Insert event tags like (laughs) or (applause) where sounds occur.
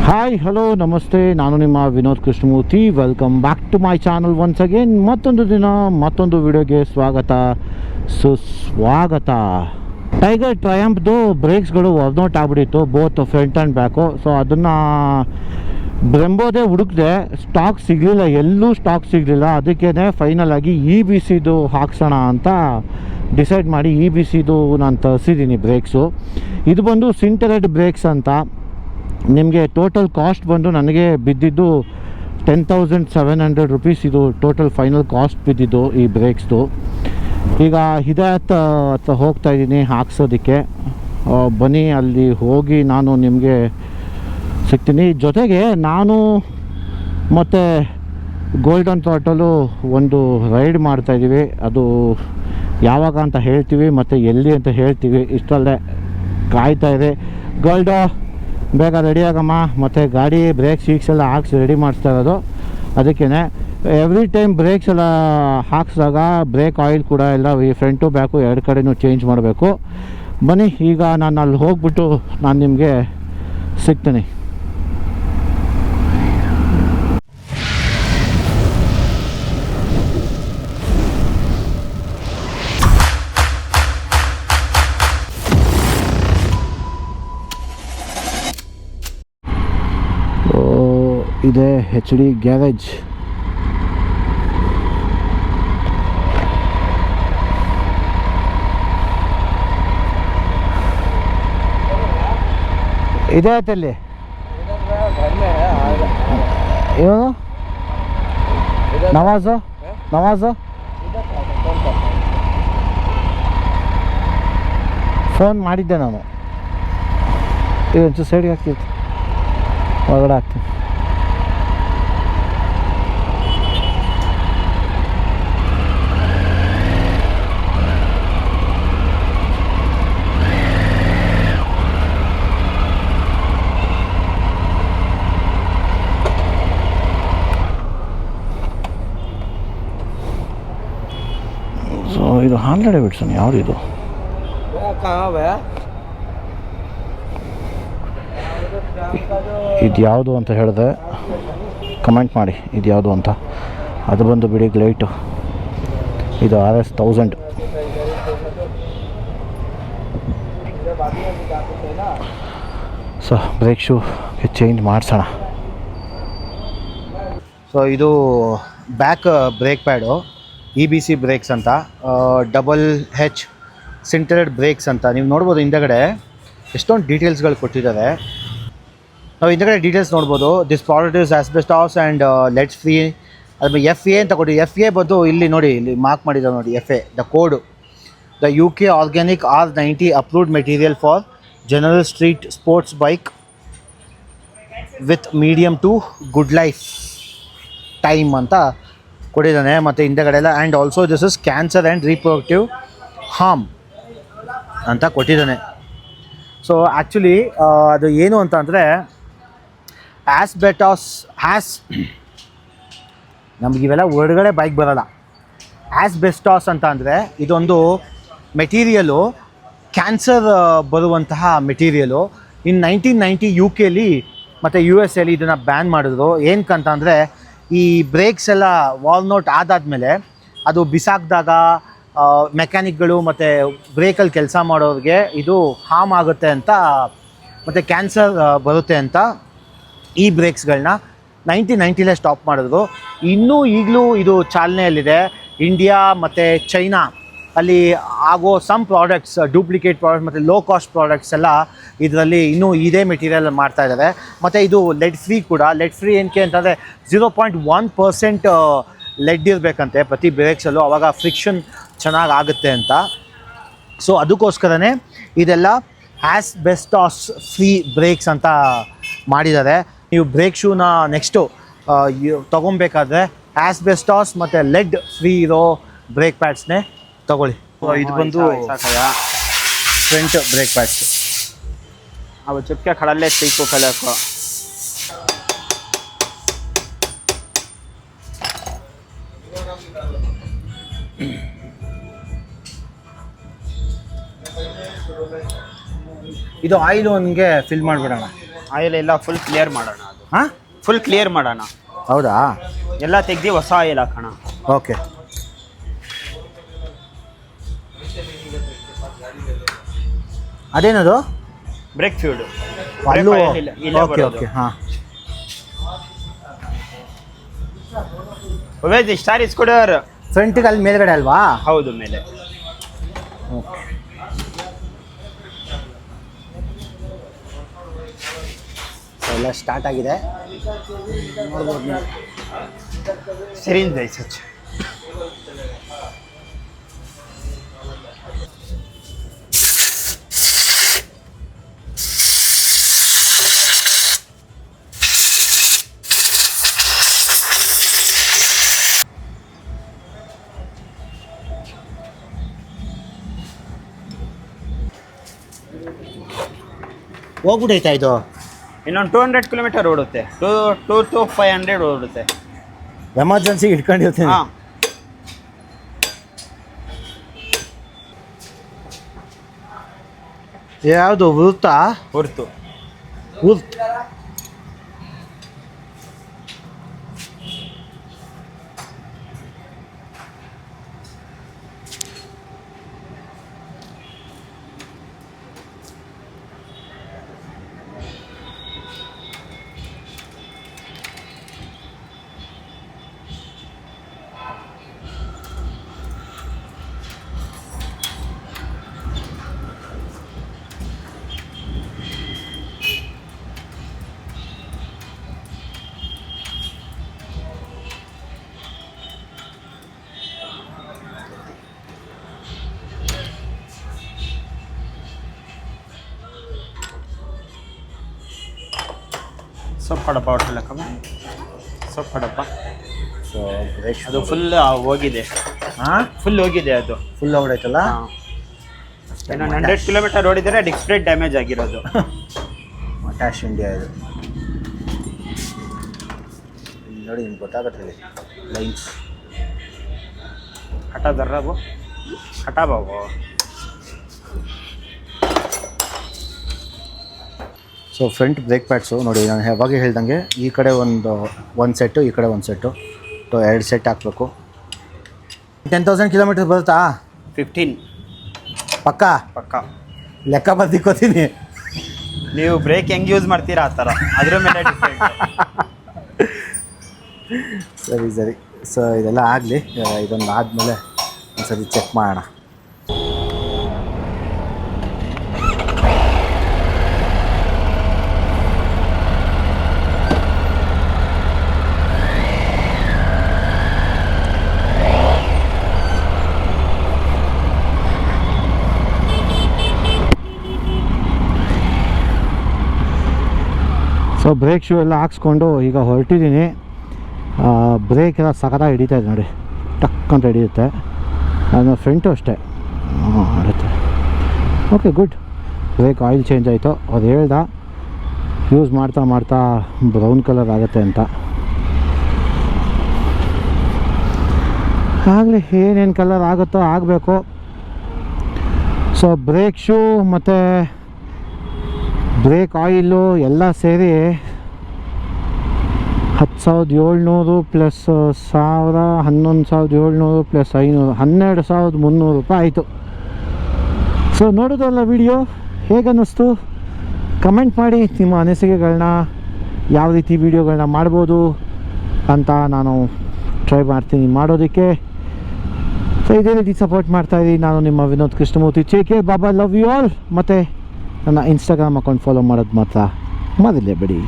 Hi hello ನಮಸ್ತೆ ನಾನು ನಿಮ್ಮ Vinod Krishnamurthy welcome back to my channel once again ಮತ್ತೊಂದು ದಿನ ಮತ್ತೊಂದು ವಿಡಿಯೋಗೆ ಸ್ವಾಗತ ಸುಸ್ವಾಗತ ಟೈಗರ್ ಟ್ರಯಂಪ್ದು ಬ್ರೇಕ್ಸ್ಗಳು ವರ್ನೌಟ್ ಆಗ್ಬಿಟ್ಟಿತ್ತು both front and back so ಅದನ್ನು ಬ್ರೆಂಬೋದೇ ಹುಡುಕಿದೆ ಸ್ಟಾಕ್ ಸಿಗಲಿಲ್ಲ ಎಲ್ಲೂ ಸ್ಟಾಕ್ ಸಿಗಲಿಲ್ಲ ಅದಕ್ಕೇ ಫೈನಲ್ ಆಗಿ ಇ ಬಿ ಸಿದು ಹಾಕ್ಸೋಣ ಅಂತ ಡಿಸೈಡ್ ಮಾಡಿ ಇ ಬಿ ಸಿದು ನಾನು ತರಿಸಿದ್ದೀನಿ ಬ್ರೇಕ್ಸು ಇದು ಬಂದು ಸಿಂಟರೆಡ್ ಬ್ರೇಕ್ಸ್ ಅಂತ ನಿಮಗೆ ಟೋಟಲ್ ಕಾಸ್ಟ್ ಬಂದು ನನಗೆ ಬಿದ್ದಿದ್ದು ten thousand seven hundred rupees ಇದು ಟೋಟಲ್ ಫೈನಲ್ ಕಾಸ್ಟ್ ಬಿದ್ದಿದ್ದು ಈ ಬ್ರೇಕ್ಸ್ದು ಈಗ ಹಿದಾಯತ್ ಹತ್ರ ಹೋಗ್ತಾ ಇದ್ದೀನಿ ಹಾಕ್ಸೋದಕ್ಕೆ. ಬನ್ನಿ, ಅಲ್ಲಿ ಹೋಗಿ ನಾನು ನಿಮಗೆ ಸಿಗ್ತೀನಿ. ಜೊತೆಗೆ ನಾನು ಮತ್ತು ಗೋಲ್ಡನ್ ಥಾಟಲು ಒಂದು ರೈಡ್ ಮಾಡ್ತಾಯಿದ್ದೀವಿ ಅದು ಯಾವಾಗ ಅಂತ ಹೇಳ್ತೀವಿ, ಮತ್ತು ಎಲ್ಲಿ ಅಂತ ಹೇಳ್ತೀವಿ, ಇಷ್ಟಲ್ಲೇ ಕಾಯ್ತಾ ಇದೆ. ಗೋಲ್ಡು ಬೇಗ ರೆಡಿ ಆಗಮ್ಮ. ಮತ್ತು ಗಾಡಿ ಬ್ರೇಕ್ ಶೀಕ್ಸ್ ಎಲ್ಲ ಹಾಕ್ಸಿ ರೆಡಿ ಮಾಡಿಸ್ತಾ ಇರೋದು. ಅದಕ್ಕೇ ಎವ್ರಿ ಟೈಮ್ ಬ್ರೇಕ್ಸ್ ಎಲ್ಲ ಹಾಕ್ಸಿದಾಗ ಬ್ರೇಕ್ ಆಯಿಲ್ ಕೂಡ ಎಲ್ಲ ಈ ಫ್ರಂಟು ಬ್ಯಾಕು ಎರಡು ಕಡೆನೂ ಚೇಂಜ್ ಮಾಡಬೇಕು. ಬನ್ನಿ, ಈಗ ನಾನು ಅಲ್ಲಿ ಹೋಗ್ಬಿಟ್ಟು ನಾನು ನಿಮಗೆ ಸಿಗ್ತೀನಿ. ಇದೆ ಹೆಚ್ ಡಿ ಗ್ಯಾರೇಜ್ ಇದೆ ಆಯ್ತಲ್ಲಿ? ಇವನು ನವಾಜು ನವಾಜು ಫೋನ್ ಮಾಡಿದ್ದೆ ನಾನು. ಇದು ಒಂಚೂರು ಸೈಡ್ಗೆ ಹಾಕ್ತಿತ್ತು ಒಳಗಡೆ ಹಾಕ್ತೀನಿ. ಸೊ ಇದು ಹನ್ನೆರಡು ಬಿಡ್ಸನ್ ಯಾವ್ದು ಇದು? ಇದು ಯಾವುದು ಅಂತ ಹೇಳಿದೆ ಕಮೆಂಟ್ ಮಾಡಿ ಇದು ಯಾವುದು ಅಂತ. ಅದು ಬಂದು ಬಿಡಿ ಲೈಟು ಇದು R S thousand so brake shoe change ಮಾಡಿಸೋಣ. So ಇದು back brake pad E B C brakes ಅಂತ ಡಬಲ್ ಹೆಚ್ ಸಿಂಟರೆಡ್ ಬ್ರೇಕ್ಸ್ ಅಂತ. ನೀವು ನೋಡ್ಬೋದು ಹಿಂದಗಡೆ ಎಷ್ಟೊಂದು ಡೀಟೇಲ್ಸ್ಗಳು ಕೊಟ್ಟಿದ್ದಾರೆ ನಾವು ಹಿಂದಗಡೆ ಡೀಟೇಲ್ಸ್ ನೋಡ್ಬೋದು. This product is asbestos and lead free ಅದು ಎಫ್ ಎ ಅಂತ ಕೊಟ್ಟಿದ್ದು ಎಫ್ ಎ ಬಂದು ಇಲ್ಲಿ ನೋಡಿ, ಇಲ್ಲಿ ಮಾರ್ಕ್ ಮಾಡಿದ್ದಾರೆ ನೋಡಿ F A the code the U K organic R ninety approved material for general street sports bike with medium to good life time ಅಂತ ಕೊಟ್ಟಿದ್ದಾನೆ. ಮತ್ತು ಹಿಂದೆಗಡೆ ಎಲ್ಲ and also this is cancer and reproductive harm ಅಂತ ಕೊಟ್ಟಿದ್ದಾನೆ. So actually ಅದು ಏನು ಅಂತ ಅಂದರೆ ಆಸ್ಬೆಟಾಸ್ ಆ್ಯಸ್ ನಮಗಿವೆಲ್ಲ ಹೊರಗಡೆ ಬೈಕ್ ಬರೋಲ್ಲ. ಆಸ್ಬೆಸ್ಟಾಸ್ ಅಂತ ಅಂದರೆ, ಇದೊಂದು ಮೆಟೀರಿಯಲು ಕ್ಯಾನ್ಸರ್ ಬರುವಂತಹ material in nineteen ninety U ಕೆಲಿ ಮತ್ತು ಯು ಎಸ್ ಎಲ್ಲಿ ಇದನ್ನು ಬ್ಯಾನ್ ಮಾಡಿದ್ರು. ಏನಕ್ಕಂತ ಅಂದರೆ ಈ ಬ್ರೇಕ್ಸ್ ಎಲ್ಲ ವಾಲ್ನೋಟ್ ಆದಾದಮೇಲೆ ಅದು ಬಿಸಾಕಿದಾಗ ಮೆಕ್ಯಾನಿಕ್ಗಳು ಮತ್ತು ಬ್ರೇಕಲ್ಲಿ ಕೆಲಸ ಮಾಡೋರಿಗೆ ಇದು ಹಾರ್ಮ್ ಆಗುತ್ತೆ ಅಂತ, ಮತ್ತು ಕ್ಯಾನ್ಸರ್ ಬರುತ್ತೆ ಅಂತ ಈ ಬ್ರೇಕ್ಸ್ಗಳನ್ನ ನೈನ್ಟೀನ್ ನೈಂಟಿಲೇ ಸ್ಟಾಪ್ ಮಾಡಿದ್ರು. ಇನ್ನೂ ಈಗಲೂ ಇದು ಚಾಲನೆಯಲ್ಲಿದೆ. ಇಂಡಿಯಾ ಮತ್ತು ಚೈನಾ ಅಲ್ಲಿ ಆಗೋ ಸಮ್ ಪ್ರಾಡಕ್ಟ್ಸ್ ಡೂಪ್ಲಿಕೇಟ್ ಪ್ರಾಡಕ್ಟ್ಸ್ ಮತ್ತು ಲೋ ಕಾಸ್ಟ್ ಪ್ರಾಡಕ್ಟ್ಸ್ ಎಲ್ಲ ಇದರಲ್ಲಿ ಇನ್ನೂ ಇದೇ ಮೆಟೀರಿಯಲ್ ಮಾಡ್ತಾ ಇದ್ದಾರೆ ಮತ್ತು ಇದು ಲೆಡ್ ಫ್ರೀ ಕೂಡ. ಲೆಡ್ ಫ್ರೀ ಏನಕ್ಕೆ ಅಂತಂದರೆ zero point one percent lead ಇರಬೇಕಂತೆ ಪ್ರತಿ ಬ್ರೇಕ್ಸಲ್ಲೂ ಆವಾಗ ಫ್ರಿಕ್ಷನ್ ಚೆನ್ನಾಗಿ ಆಗುತ್ತೆ ಅಂತ. ಸೊ ಅದಕ್ಕೋಸ್ಕರನೇ ಇದೆಲ್ಲ ಆ್ಯಸ್ ಬೆಸ್ಟಾಸ್ ಫ್ರೀ ಬ್ರೇಕ್ಸ್ ಅಂತ ಮಾಡಿದ್ದಾರೆ. ನೀವು ಬ್ರೇಕ್ ಶೂನ ನೆಕ್ಸ್ಟು ತೊಗೊಬೇಕಾದ್ರೆ ಆ್ಯಸ್ ಬೆಸ್ಟಾಸ್ ಮತ್ತು ಲೆಡ್ ಫ್ರೀ ಇರೋ ಬ್ರೇಕ್ ಪ್ಯಾಡ್ಸ್ನೇ ತಗೊಳ್ಳಿ. ಇದು ಬಂದು ಫ್ರಂಟ್ ಬ್ರೇಕ್ಫಾಸ್ಟ್ ಪ್ಯಾಡ್ಸ್ ಅವು ಚುಕ್ಕೆ ಕಡಲೆ ಚೀಕು ಕಲಕು ಇದು ಆಯಿಲ್ ಒಂದಿಗೆ ಫಿಲ್ ಮಾಡಿಬಿಡೋಣ. ಆಯಿಲ್ ಎಲ್ಲ ಫುಲ್ ಕ್ಲಿಯರ್ ಮಾಡೋಣ ಅದು. ಹಾಂ? ಫುಲ್ ಕ್ಲಿಯರ್ ಮಾಡೋಣ. ಹೌದಾ? ಎಲ್ಲ ತೆಗ್ದು ಹೊಸ ಆಯಿಲ್ ಹಾಕೋಣ. ಓಕೆ ಅದೇನದು? ಬ್ರೇಕ್ ಫ್ಯೂಡ್ ಅಲ್ಲೂ. ಓಕೆ ಓಕೆ ಹಾಂ. ಒವೇಜ್ ಸ್ಟಾರ್ ಇಸ್ಕೊಡೋರು ಫ್ರಂಟಿಗೆ ಅಲ್ಲಿ ಮೇಲ್ಗಡೆ ಅಲ್ವಾ? ಹೌದು ಮೇಲೆ. ಎಲ್ಲ ಸ್ಟಾರ್ಟ್ ಆಗಿದೆ. ನೋಡ್ಬೋದು. ನೀವು ಸಿರಿಂಜ್ ಐಸ್ ಹಚ್ಚು ಹೋಗ್ಬಿಟ್ಟೈತಾ ಇದು? ಇನ್ನೊಂದು ಟೂ ಹಂಡ್ರೆಡ್ ಕಿಲೋಮೀಟರ್ ಓಡುತ್ತೆ. Two two to five hundred ಓಡುತ್ತೆ. ಎಮರ್ಜೆನ್ಸಿ ಇಟ್ಕೊಂಡಿರ್ತೀನಿ ಹಾಂ. ಯಾವುದು ವೃತ್ತ? ಹೊರ್ತು ವೃತ್ ಸೊಪ್ಪು ಹಡಪ್ಪ ಹೊಟ್ಟೆಲ್ಲ ಕಮ್ಮ ಸೊಪ್ಪು ಹಡಪ್ಪ ಸೊ ಅದು ಫುಲ್ ಹೋಗಿದೆ. ಹಾಂ? ಫುಲ್ ಹೋಗಿದೆ ಅದು. ಫುಲ್ ಹೋಗ್ಬಿಡೈತಲ್ಲ? ಇನ್ನೊಂದು ಹಂಡ್ರೆಡ್ ಕಿಲೋಮೀಟರ್ ಓಡಿದರೆ ಡಿಸ್ಪ್ಲೇ ಡ್ಯಾಮೇಜ್ ಆಗಿರೋದು. (laughs) ಟ್ಯಾಶ್ ಇಂಡಿಯಾ ಇದು. ನೋಡಿ ನಿಮ್ಗೆ ಗೊತ್ತಾಗತ್ತೆ ಲೈನ್ಸ್. ಹಠ ದರ್ರಾಬು ಹಠ ಬಾಬು. ಸೊ ಫ್ರಂಟ್ ಬ್ರೇಕ್ ಪ್ಯಾಡ್ಸು ನೋಡಿ ನಾನು ಯಾವಾಗ ಹೇಳ್ದಂಗೆ ಈ ಕಡೆ ಒಂದು ಒಂದು ಸೆಟ್ಟು ಈ ಕಡೆ ಒಂದು ಸೆಟ್ಟು ಸೊ ಎರಡು ಸೆಟ್ ಹಾಕಬೇಕು. ಟೆನ್ ತೌಸಂಡ್ ಕಿಲೋಮೀಟರ್ ಬರುತ್ತಾ? ಫಿಫ್ಟೀನ್ ಪಕ್ಕ? ಪಕ್ಕ. ಲೆಕ್ಕ ಬರ್ದಿಕ್ಕೋತೀನಿ ನೀವು ಬ್ರೇಕ್ ಹೆಂಗೆ ಯೂಸ್ ಮಾಡ್ತೀರಾ ಆ ಥರ? ಅದ್ರ ಮೇಲೆ ಸರಿ ಸರಿ. ಸೊ ಇದೆಲ್ಲ ಆಗಲಿ ಇದೊಂದು ಆದಮೇಲೆ ಒಂದು ಸರಿ ಚೆಕ್ ಮಾಡೋಣ. ಸೊ ಬ್ರೇಕ್ ಶೂ ಎಲ್ಲ ಹಾಕ್ಸ್ಕೊಂಡು ಈಗ ಹೊರಟಿದ್ದೀನಿ. ಬ್ರೇಕ್ ಎಲ್ಲ ಸಖತ್ತಾಗಿ ಇದೆ ನೋಡಿ. ಟಕ್ ಅಂತ ಹಿಡಿಯುತ್ತೆ. ಅದನ್ನ ಫ್ರೆಂಟು ಅಷ್ಟೇ. ಹಾಂ okay good brake oil change ಆಯಿತು. ಅದು ಹೇಳ್ದ. ಯೂಸ್ ಮಾಡ್ತಾ ಮಾಡ್ತಾ ಬ್ರೌನ್ ಕಲರ್ ಆಗುತ್ತೆ ಅಂತ. ಆಗಲಿ, ಏನೇನು ಕಲರ್ ಆಗುತ್ತೋ ಆಗಬೇಕು. ಸೊ ಬ್ರೇಕ್ ಶೂ ಮತ್ತು ಬ್ರೇಕ್ ಆಯಿಲು ಎಲ್ಲ ಸೇರಿ ಹತ್ತು ಸಾವಿರದ ಏಳ್ನೂರು ಪ್ಲಸ್ ಸಾವಿರ, ಹನ್ನೊಂದು ಸಾವಿರದ ಏಳ್ನೂರು ಪ್ಲಸ್ ಐನೂರು, ಹನ್ನೆರಡು ಸಾವಿರದ ಮುನ್ನೂರು ರೂಪಾಯಿ ಆಯಿತು. ಸೊ ನೋಡೋದಲ್ಲ ವಿಡಿಯೋ ಹೇಗನ್ನಿಸ್ತು? ಕಮೆಂಟ್ ಮಾಡಿ ನಿಮ್ಮ ಅನಿಸಿಕೆಗಳನ್ನ ಯಾವ ರೀತಿ ವೀಡಿಯೋಗಳನ್ನ ಮಾಡ್ಬೋದು ಅಂತ ನಾನು ಟ್ರೈ ಮಾಡ್ತೀನಿ. ಮಾಡೋದಕ್ಕೆ ಸೊ ಇದೇ ರೀತಿ ಸಪೋರ್ಟ್ ಮಾಡ್ತಾಯಿದ್ದೀನಿ ನಾನು ನಿಮ್ಮ ವಿನೋದ್ ಕೃಷ್ಣಮೂರ್ತಿ. ಚೇಕೆ ಬಾಬಾ ಲವ್ ಯು ಆಲ್ ಮತ್ತು ನನ್ನ ಇನ್ಸ್ಟಾಗ್ರಾಮ್ ಅಕೌಂಟ್ ಫಾಲೋ ಮಾಡೋದು ಮಾತ್ರ ಮರಿಲೇಬೇಡಿ.